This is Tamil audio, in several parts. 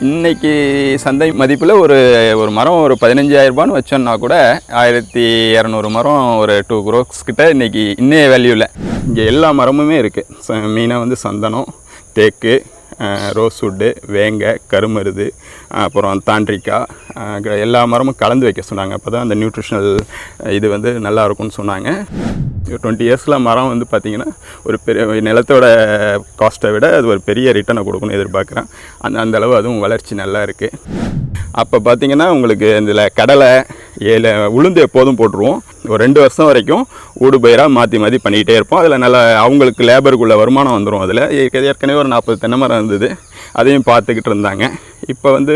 இன்னைக்கு சந்தை மதிப்பில் ஒரு ஒரு மரம் ஒரு பதினஞ்சாயிரரூபான்னு வச்சோன்னா கூட ஆயிரத்தி இரநூறு மரம் ஒரு டூ குரோக்ஸ் கிட்ட இன்னைக்கு இன்னைய வேல்யூவில் இங்கே எல்லா மரமுமே இருக்குது மெயினாக வந்து சந்தனம் தேக்கு ரோஸ்வுட்டு வேங்க கருமருது அப்புறம் தாண்டிக்காய் எல்லா மரமும் கலந்து வைக்க சொன்னாங்க. அப்போ தான் அந்த நியூட்ரிஷனல் இது வந்து நல்லா இருக்கும்னு சொன்னாங்க. டுவெண்ட்டி இயர்ஸில் மரம் வந்து பார்த்திங்கன்னா ஒரு பெரிய நிலத்தோட காஸ்ட்டை விட அது ஒரு பெரிய ரிட்டனை கொடுக்கணும்னு எதிர்பார்க்குறேன். அந்த அந்தளவு அதுவும் வளர்ச்சி நல்லா இருக்குது அப்போ பார்த்தீங்கன்னா உங்களுக்கு இதில் கடலை ஏல உளுந்து எப்போதும் போட்டுருவோம். ஒரு ரெண்டு வருஷம் வரைக்கும் ஊடு பயிராக மாற்றி மாற்றி பண்ணிக்கிட்டே இருப்போம். அதில் நல்லா அவங்களுக்கு லேபருக்குள்ள வருமானம் வந்துடும் அதில். ஏற்கனவே ஒரு நாற்பது தென்னை மரம் இருந்தது. அதையும் பார்த்துக்கிட்டு இருந்தாங்க. இப்போ வந்து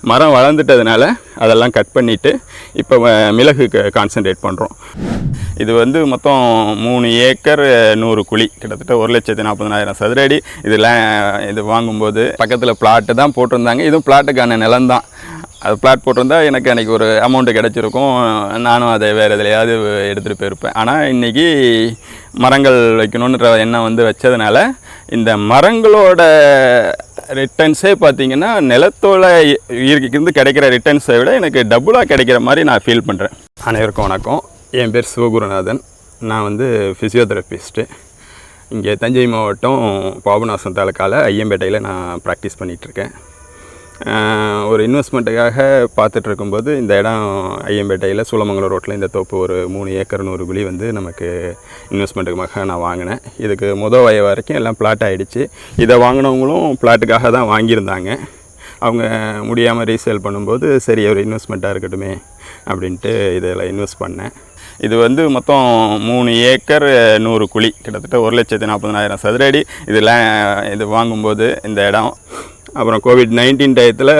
மரம் வளர்ந்துட்டதுனால அதெல்லாம் கட் பண்ணிவிட்டு இப்போ வ- மிளகு கான்சென்ட்ரேட் பண்ணுறோம் இது வந்து மொத்தம் மூணு ஏக்கர் நூறு குழி. கிட்டத்தட்ட ஒரு லட்சத்தி நாற்பதனாயிரம் சதுர அடி. இதில் இது வாங்கும்போது பக்கத்தில் பிளாட்டு தான் போட்டிருந்தாங்க. இதுவும் பிளாட்டுக்கான நிலம்தான். அது பிளாட் போட்டிருந்தா எனக்கு அன்றைக்கி ஒரு அமௌண்ட்டு கிடச்சிருக்கும். நானும் அதை வேறு எதுலையாவது எடுத்துகிட்டு போயிருப்பேன். ஆனால் இன்றைக்கி மரங்கள் வைக்கணுன்ற எண்ணம் வந்து வச்சதுனால இந்த மரங்களோட ரிட்டர்ன்ஸே பார்த்திங்கன்னா நிலத்தோட இ- இருந்து கிடைக்கிற ரிட்டர்ன்ஸை விட எனக்கு டபுளாக கிடைக்கிற மாதிரி நான் ஃபீல் பண்ணுறேன் அனைவருக்கும் வணக்கம். என் பேர் சிவகுருநாதன். நான் வந்து ஃபிசியோதெரபிஸ்ட்டு இங்கே தஞ்சை மாவட்டம் பாபநாசம் தாலுக்காவில் ஐயம்பேட்டையில் நான் ப்ராக்டிஸ் பண்ணிகிட்ருக்கேன் ஒரு இன்வெஸ்ட்மெண்ட்டுக்காக பார்த்துட்டு இருக்கும்போது இந்த இடம் ஐயம்பேட்டையில் சூளமங்கலம் ரோட்டில் இந்த தோப்பு ஒரு மூணு ஏக்கர் நூறு குழி வந்து நமக்கு இன்வெஸ்ட்மெண்ட்டுக்காக நான் வாங்கினேன். இதுக்கு முத வய வரைக்கும் எல்லாம் பிளாட் ஆகிடுச்சு இதை வாங்கினவங்களும் பிளாட்டுக்காக தான் வாங்கியிருந்தாங்க. அவங்க முடியாமல் ரீசேல் பண்ணும்போது சரி ஒரு இன்வெஸ்ட்மெண்ட்டாக இருக்கட்டுமே அப்படின்ட்டு இதில் இன்வெஸ்ட் பண்ணேன். இது வந்து மொத்தம் மூணு ஏக்கர் நூறு குழி. கிட்டத்தட்ட ஒரு லட்சத்தி நாற்பதனாயிரம் சதுர அடி. இதில் இது வாங்கும்போது இந்த இடம் அப்புறம் கோவிட் நைன்டீன் டயத்தில்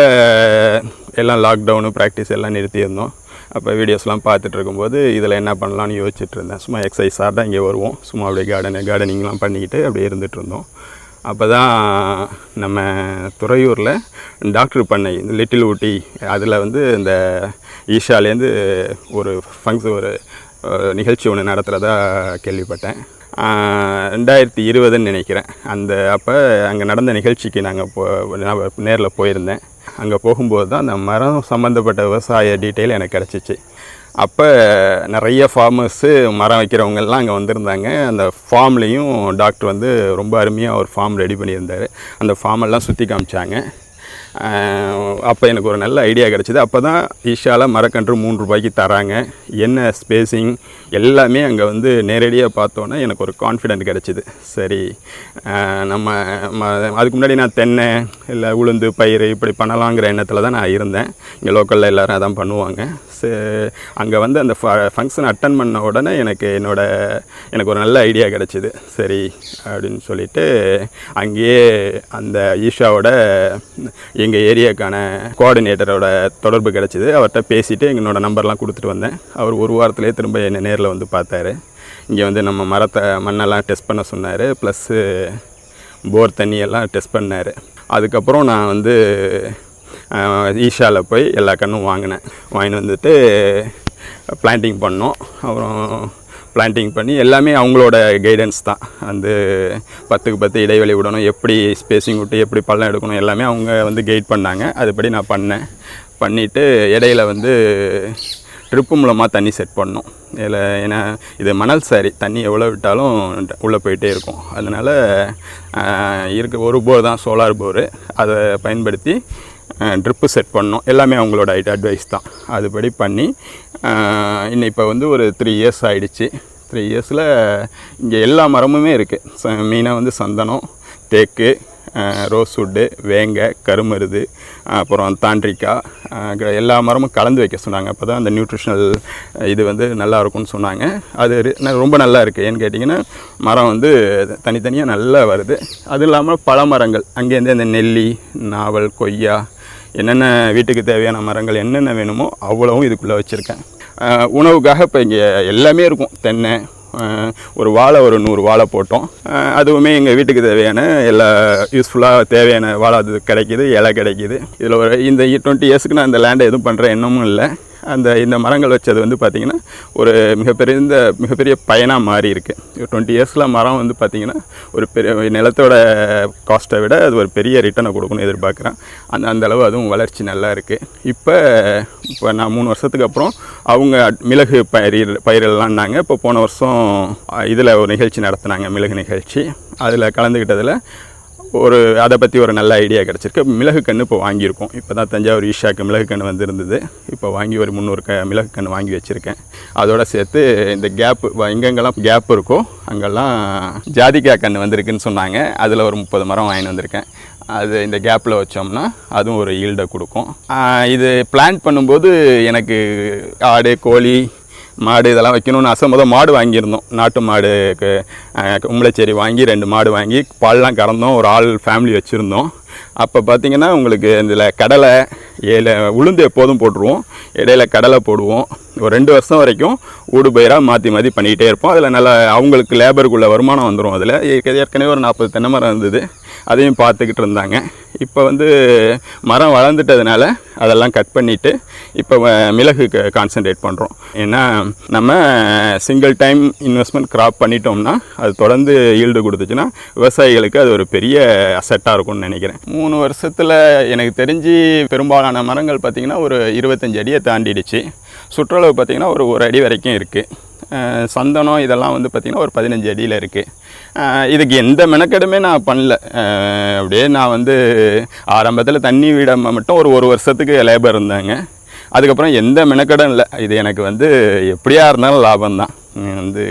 எல்லாம் லாக்டவுனு ப்ராக்டிஸ் எல்லாம் நிறுத்தியிருந்தோம். அப்போ வீடியோஸ்லாம் பார்த்துட்டு இருக்கும்போது இதில் என்ன பண்ணலாம்னு யோசிச்சுட்டு இருந்தேன் சும்மா எக்ஸசைஸாக தான் இங்கே வருவோம். சும்மா அப்படியே கார்டனு கார்டனிங்லாம் பண்ணிக்கிட்டு அப்படியே இருந்துட்டு இருந்தோம் அப்போ தான் நம்ம துறையூரில் டாக்டர் பண்ணை இந்த லிட்டில் ஊட்டி அதில் வந்து இந்த ஈஷாலேருந்து ஒரு ஃபங்க்ஷன் ஒரு நிகழ்ச்சி ஒன்று நடத்துகிறதா கேள்விப்பட்டேன். ரெண்டாயிரத்தி இருபதுன்னு நினைக்கிறேன். அந்த அப்போ அங்கே நடந்த நிகழ்ச்சிக்கு நாங்கள் போ நேரில் போயிருந்தேன். அங்கே போகும்போது தான் அந்த மரம் சம்மந்தப்பட்ட விவசாய டீட்டெயில் எனக்கு கிடச்சிச்சு. அப்போ நிறைய ஃபார்மர்ஸு மரம் வைக்கிறவங்கெல்லாம் அங்கே வந்திருந்தாங்க. அந்த ஃபார்ம்லேயும் டாக்டர் வந்து ரொம்ப அருமையாக ஒரு ஃபார்ம் ரெடி பண்ணியிருந்தார். அந்த ஃபார்மெல்லாம் சுற்றி காமிச்சாங்க. அப்போ எனக்கு ஒரு நல்ல ஐடியா கிடச்சிது. அப்போ தான் ஈஷாவில் மரக்கன்று மூன்று ரூபாய்க்கு தராங்க. என்ன ஸ்பேஸிங் எல்லாமே அங்கே வந்து நேரடியாக பார்த்தோன்னே எனக்கு ஒரு கான்ஃபிடென்ட் கிடச்சிது. சரி நம்ம ம- அதுக்கு முன்னாடி நான் தென்னை இல்லை உளுந்து பயிர் இப்படி பண்ணலாங்கிற எண்ணத்தில் தான் நான் இருந்தேன். இங்கே லோக்கலில் எல்லோரும் அதான் பண்ணுவாங்க. அங்கே வந்து அந்த ஃபங்க்ஷன் அட்டன் பண்ண உடனே எனக்கு என்னோடய எனக்கு ஒரு நல்ல ஐடியா கிடச்சிது. சரி அப்படின்னு சொல்லிட்டு அங்கேயே அந்த ஈஷாவோட எங்கள் ஏரியாக்கான கோஆர்டினேட்டரோட தொடர்பு கிடச்சிது. அவர்கிட்ட பேசிவிட்டு என்னோட நம்பர்லாம் கொடுத்துட்டு வந்தேன். அவர் ஒரு வாரத்திலே திரும்ப என்னை நேரில் வந்து பார்த்தாரு. இங்கே வந்து நம்ம மரத்தை மண்ணெல்லாம் டெஸ்ட் பண்ண சொன்னார். ப்ளஸ்ஸு போர் தண்ணியெல்லாம் டெஸ்ட் பண்ணார். அதுக்கப்புறம் நான் வந்து ஈஷாவில் போய் எல்லா கன்றும் வாங்கினேன். வாங்கின்னு வந்துட்டு பிளான்டிங் பண்ணோம். அப்புறம் பிளான்டிங் பண்ணி எல்லாமே அவங்களோட கைடன்ஸ் தான். வந்து பத்துக்கு பத்து இடைவெளி விடணும் எப்படி ஸ்பேஸிங் விட்டு எப்படி பள்ளம் எடுக்கணும் எல்லாமே அவங்க வந்து கைட் பண்ணாங்க. அதுபடி நான் பண்ணேன். பண்ணிவிட்டு இடையில வந்து ட்ரிப்பு மூலமாக தண்ணி செட் பண்ணோம். இதில் ஏன்னா இது மணல் சாரி. தண்ணி எவ்வளோ விட்டாலும் உள்ளே போயிட்டே இருக்கும். அதனால் இருக்க ஒரு போர் தான் சோலார் போரு அதை பயன்படுத்தி ட்ரிப்பு செட் பண்ணோம். எல்லாமே அவங்களோட அட்வைஸ் தான். அதுபடி பண்ணி இன்னும் இப்போ வந்து ஒரு த்ரீ இயர்ஸ் ஆகிடுச்சு த்ரீ இயர்ஸில் இங்கே எல்லா மரமுமே இருக்குது மெயினாக வந்து சந்தனம் தேக்கு ரோஸ்வுட்டு வேங்கை கருமருது அப்புறம் தாண்டிக்காய் எல்லா மரமும் கலந்து வைக்க சொன்னாங்க. அப்போ தான் அந்த நியூட்ரிஷனல் இது வந்து நல்லா இருக்கும்னு சொன்னாங்க. அது ரொம்ப நல்லா இருக்குது ஏன்னு கேட்டிங்கன்னா மரம் வந்து தனித்தனியாக நல்லா வருது. அது இல்லாமல் பல மரங்கள். அங்கேருந்து அந்த நெல்லி நாவல் கொய்யா என்னென்ன வீட்டுக்கு தேவையான மரங்கள் என்னென்ன வேணுமோ அவ்வளவும் இதுக்குள்ளே வச்சுருக்கேன். உணவுக்காக இப்போ இங்கே எல்லாமே இருக்கும். தென்னை ஒரு வாழை ஒரு நூறு வாழை போட்டோம். அதுவுமே எங்கள் வீட்டுக்கு தேவையான எல்லா யூஸ்ஃபுல்லாக தேவையான வாழை அது கிடைக்கிது இலை கிடைக்கிது. இதில் ஒரு இந்த டுவெண்ட்டி இயர்ஸ்க்கு நான் இந்த லேண்டை எதுவும் பண்ணுற எண்ணமும் இல்லை. அந்த இந்த மரங்கள் வச்சது வந்து பார்த்திங்கன்னா ஒரு மிகப்பெரிய இந்த மிகப்பெரிய பயனாக மாறி இருக்குது டுவெண்ட்டி இயர்ஸில் மரம் வந்து பார்த்திங்கன்னா ஒரு பெரிய நிலத்தோட காஸ்ட்டை விட அது ஒரு பெரிய ரிட்டனை கொடுக்கணும்னு எதிர்பார்க்குறேன். அந்த அந்த அளவு அதுவும் வளர்ச்சி நல்லா இருக்குது இப்போ இப்போ நான் மூணு வருஷத்துக்கு அப்புறம் அவங்க மிளகு பயிர் பயிரெல்லாம்னாங்க இப்போ போன வருஷம் இதில் ஒரு நிகழ்ச்சி நடத்துனாங்க மிளகு நிகழ்ச்சி. அதில் கலந்துக்கிட்டதில் ஒரு அதை பற்றி ஒரு நல்ல ஐடியா கிடச்சிருக்கு. மிளகு கன்று இப்போ வாங்கியிருக்கோம். இப்போ தான் தஞ்சாவூர் ஈஷாக்கு மிளகு கன்று வந்திருந்தது. இப்போ வாங்கி ஒரு முந்நூறு க மிளகு கன்று வாங்கி வச்சுருக்கேன். அதோட சேர்த்து இந்த கேப்பு எங்கெங்கெல்லாம் கேப் இருக்கோ அங்கெல்லாம் ஜாதிக்காய் கன்று வந்திருக்குன்னு சொன்னாங்க. அதில் ஒரு முப்பது மரம் வாங்கிட்டு வந்திருக்கேன். அது இந்த கேப்பில் வச்சோம்னா அதுவும் ஒரு ஈல்டை கொடுக்கும். இது பிளான் பண்ணும்போது எனக்கு ஆடு கோழி மாடு இதெல்லாம் வைக்கணும்னு ஆசை. முதல் மாடு வாங்கியிருந்தோம். நாட்டு மாடுக்கு கும்பளச்சேரி வாங்கி ரெண்டு மாடு வாங்கி பால்லாம் கறந்தோம். ஒரு ஆள் ஃபேமிலி வச்சுருந்தோம். அப்போ பார்த்தீங்கன்னா உங்களுக்கு இதில் கடலை ஏழை உளுந்து எப்போதும் போட்டுருவோம். இடையில கடலை போடுவோம். ஒரு ரெண்டு வருஷம் வரைக்கும் ஊடு பயிராக மாற்றி மாற்றி பண்ணிக்கிட்டே இருப்போம். அதில் நல்லா அவங்களுக்கு லேபருக்குள்ள வருமானம் வந்துடும் அதில் ஏற்கனவே ஒரு நாற்பது தென்னை மரம் இருந்தது. அதையும் பார்த்துக்கிட்டு இருந்தாங்க. இப்போ வந்து மரம் வளர்ந்துட்டதுனால அதெல்லாம் கட் பண்ணிவிட்டு இப்போ வ- மிளகு கான்சென்ட்ரேட் பண்ணுறோம் ஏன்னா நம்ம சிங்கிள் டைம் இன்வெஸ்ட்மெண்ட் கிராப் பண்ணிட்டோம்னா அது தொடர்ந்து ஈல்டு கொடுத்துச்சுன்னா விவசாயிகளுக்கு அது ஒரு பெரிய அசட்டாக இருக்கும்னு நினைக்கிறேன். மூணு வருஷத்தில் எனக்கு தெரிஞ்சு பெரும்பாலான மரங்கள் பார்த்திங்கன்னா ஒரு இருபத்தஞ்சு அடியை தாண்டிடுச்சு. சுற்றளவு பார்த்திங்கன்னா ஒரு ஒரு அடி வரைக்கும் இருக்குது சந்தனம் இதெல்லாம் வந்து பார்த்திங்கன்னா ஒரு பதினஞ்சு அடியில் இருக்குது இதுக்கு எந்த மெனக்கெடுமே நான் பண்ணல. அப்படியே நான் வந்து ஆரம்பத்தில் தண்ணி விட மட்டும் ஒரு ஒரு வருஷத்துக்கு லேபர் இருந்தாங்க. அதுக்கப்புறம் எந்த மெனக்கெடும் இல்லை. இது எனக்கு வந்து எப்படியா இருந்தாலும் லாபம் தான் வந்து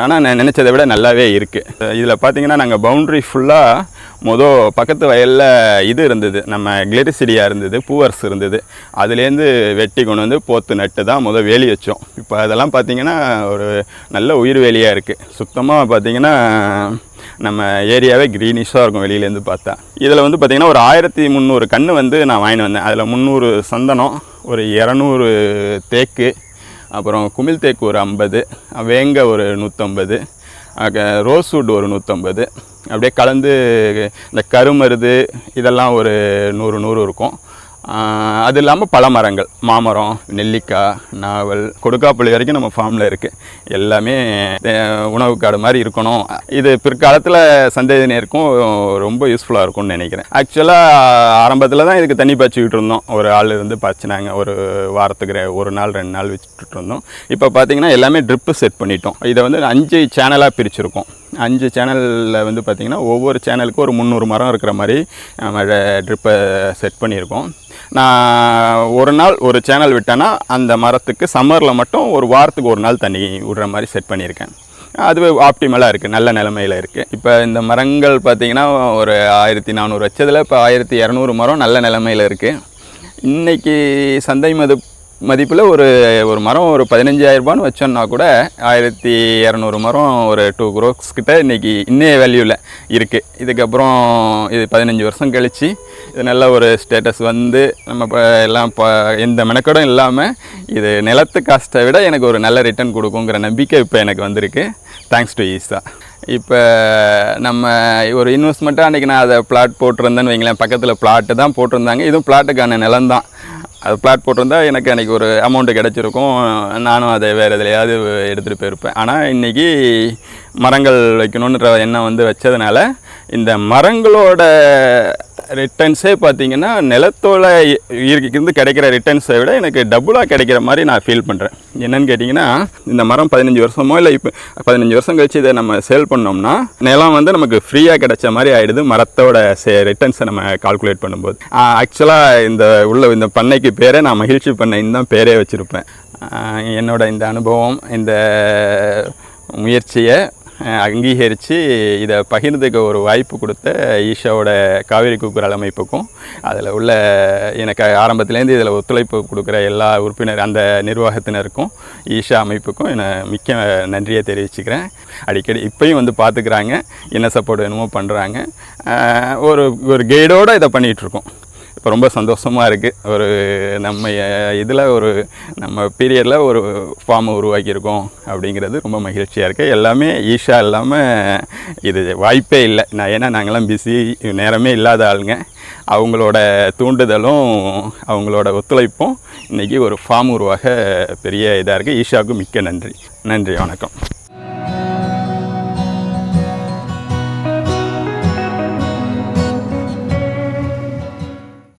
ஆனால் நான் நினச்சதை விட நல்லாவே இருக்குது இதில் பார்த்திங்கன்னா நாங்கள் பவுண்ட்ரி ஃபுல்லாக மொதல் பக்கத்து வயலில் இது இருந்தது. நம்ம கிளெரிசிடியா இருந்தது பூவர்ஸ் இருந்தது. அதுலேருந்து வெட்டி கொண்டு வந்து போத்து நட்டு தான் மொதல் வேலி வச்சோம். இப்போ அதெல்லாம் பார்த்தீங்கன்னா ஒரு நல்ல உயிர் வேலியாக இருக்குது சுத்தமாக பார்த்தீங்கன்னா நம்ம ஏரியாவே க்ரீனிஷாக இருக்கும் வெளியிலேருந்து பார்த்தா. இதில் வந்து பார்த்திங்கன்னா ஒரு ஆயிரத்தி முந்நூறு கன்று வந்து நான் வாங்கிட்டு வந்தேன். அதில் முந்நூறு சந்தனம் ஒரு இரநூறு தேக்கு அப்புறம் குமிழ் தேக்கு ஒரு ஐம்பது வேங்க ஒரு நூற்றம்பது ரோஸ்வுட் ஒரு நூற்றம்பது அப்படியே கலந்து இந்த கருமருது இதெல்லாம் ஒரு நூறு நூறு இருக்கும். அது இல்லாமல் பழமரங்கள் மாமரம் நெல்லிக்காய் நாவல் கொடுக்காப்புளி வரைக்கும் நம்ம ஃபார்மில் இருக்குது எல்லாமே உணவு காடு மாதிரி இருக்கணும். இது பிற்காலத்தில் சந்ததியினருக்கும் ரொம்ப யூஸ்ஃபுல்லாக இருக்கும்னு நினைக்கிறேன். ஆக்சுவலாக ஆரம்பத்தில் தான் இதுக்கு தண்ணி பாய்ச்சிக்கிட்டு இருந்தோம். ஒரு ஆள் இருந்து பாய்ச்சினாங்க. ஒரு வாரத்துக்கு ரெ- ஒரு நாள் ரெண்டு நாள் வச்சுட்டு இருந்தோம். இப்போ பார்த்தீங்கன்னா எல்லாமே ட்ரிப்பு செட் பண்ணிட்டோம். இதை வந்து அஞ்சு சேனலாக பிரிச்சுருக்கோம். அஞ்சு சேனலில் வந்து பார்த்திங்கன்னா ஒவ்வொரு சேனலுக்கும் ஒரு முந்நூறு மரம் இருக்கிற மாதிரி நம்ம ட்ரிப்பை செட் பண்ணியிருக்கோம். நான் ஒரு நாள் ஒரு சேனல் விட்டேன்னா அந்த மரத்துக்கு சம்மரில் மட்டும் ஒரு வாரத்துக்கு ஒரு நாள் தண்ணி விடுற மாதிரி செட் பண்ணியிருக்கேன். அதுவே ஆப்டிமலாக இருக்குது நல்ல நிலமையில் இருக்குது இப்போ இந்த மரங்கள் பார்த்திங்கன்னா ஒரு ஆயிரத்தி நானூறு வச்சதில் இப்போ ஆயிரத்தி இரநூறு மரம் நல்ல நிலமையில் இருக்குது இன்னைக்கு சந்தை மது மதிப்பில் ஒரு ஒரு மரம் ஒரு பதினஞ்சாயிரரூபான்னு வச்சோம்னா கூட ஆயிரத்தி இரநூறு மரம் ஒரு டூ குரோக்ஸ் கிட்ட இன்றைக்கி இன்னைய வேல்யூவில் இருக்குது இதுக்கப்புறம் இது பதினஞ்சு வருஷம் கழித்து இது நல்ல ஒரு ஸ்டேட்டஸ் வந்து நம்ம இப்போ எல்லாம் இப்போ எந்த மெனக்கடும் இல்லாமல் இது நிலத்து காஸ்ட்டை விட எனக்கு ஒரு நல்ல ரிட்டர்ன் கொடுக்குங்கிற நம்பிக்கை இப்போ எனக்கு வந்திருக்கு. தேங்க்ஸ் டு ஈஸா இப்போ நம்ம ஒரு இன்வெஸ்ட்மெண்ட்டாக அன்றைக்கி நான் அதை பிளாட் போட்டிருந்தேன்னு வைங்களேன். பக்கத்தில் பிளாட்டு தான் போட்டிருந்தாங்க. இதுவும் பிளாட்டுக்கான நிலம் தான் அது பிளாட் போட்டிருந்தா எனக்கு அன்றைக்கி ஒரு அமௌண்ட்டு கிடச்சிருக்கும். நானும் அதை வேறு எதுலையாவது எடுத்துகிட்டு போயிருப்பேன். ஆனால் இன்றைக்கி மரங்கள் வைக்கணுன்ற எண்ணம் வந்து வச்சதுனால இந்த மரங்களோட ரிட்டர்ன்ஸே பார்த்தீங்கன்னா நிலத்தோட இ- இருந்து கிடைக்கிற ரிட்டர்ன்ஸை விட எனக்கு டபுளாக கிடைக்கிற மாதிரி நான் ஃபீல் பண்ணுறேன் என்னென்னு கேட்டிங்கன்னா இந்த மரம் பதினஞ்சு வருஷமோ இல்லை இப்போ பதினஞ்சு வருஷம் கழிச்சு இதை நம்ம சேல் பண்ணோம்னா நிலம் வந்து நமக்கு ஃப்ரீயாக கிடைச்ச மாதிரி ஆகிடுது மரத்தோட சே ரிட்டர்ன்ஸை நம்ம கால்குலேட் பண்ணும்போது. ஆக்சுவலாக இந்த உள்ள இந்த பண்ணைக்கு பேரே நான் மகிழ்ச்சி பண்ணைன்னு தான் பேரே வச்சுருப்பேன். என்னோட இந்த அனுபவம் இந்த முயற்சியை அங்கீகரித்து இதை பகிர்ந்துக்க ஒரு வாய்ப்பு கொடுத்த ஈஷாவோட காவேரி கூக்குரல் அமைப்புக்கும் அதில் உள்ள எனக்கு ஆரம்பத்துலேருந்து இதில் ஒத்துழைப்பு கொடுக்குற எல்லா உறுப்பினர் அந்த நிர்வாகத்தினருக்கும் ஈஷா அமைப்புக்கும் என்னை மிக்க நன்றியை தெரிவிச்சுக்கிறேன். அடிக்கடி இப்போயும் வந்து பார்த்துக்கிறாங்க என்ன சப்போர்ட் வேணுமோ பண்ணுறாங்க ஒரு ஒரு கைடோடு இதை பண்ணிகிட்ருக்கோம் இப்போ ரொம்ப சந்தோஷமாக இருக்குது ஒரு நம்ம இதில் ஒரு நம்ம பீரியடில் ஒரு ஃபார்மை உருவாக்கியிருக்கோம் அப்படிங்கிறது ரொம்ப மகிழ்ச்சியாக இருக்குது எல்லாமே ஈஷா இல்லாமல் இது வாய்ப்பே இல்லை. நான் ஏன்னா நாங்களாம் பிஸி நேரமே இல்லாத ஆளுங்க. அவங்களோட தூண்டுதலும் அவங்களோட ஒத்துழைப்பும் இன்றைக்கி ஒரு ஃபார்ம் உருவாக பெரிய இதாக இருக்குது ஈஷாவுக்கு மிக்க நன்றி. நன்றி வணக்கம்.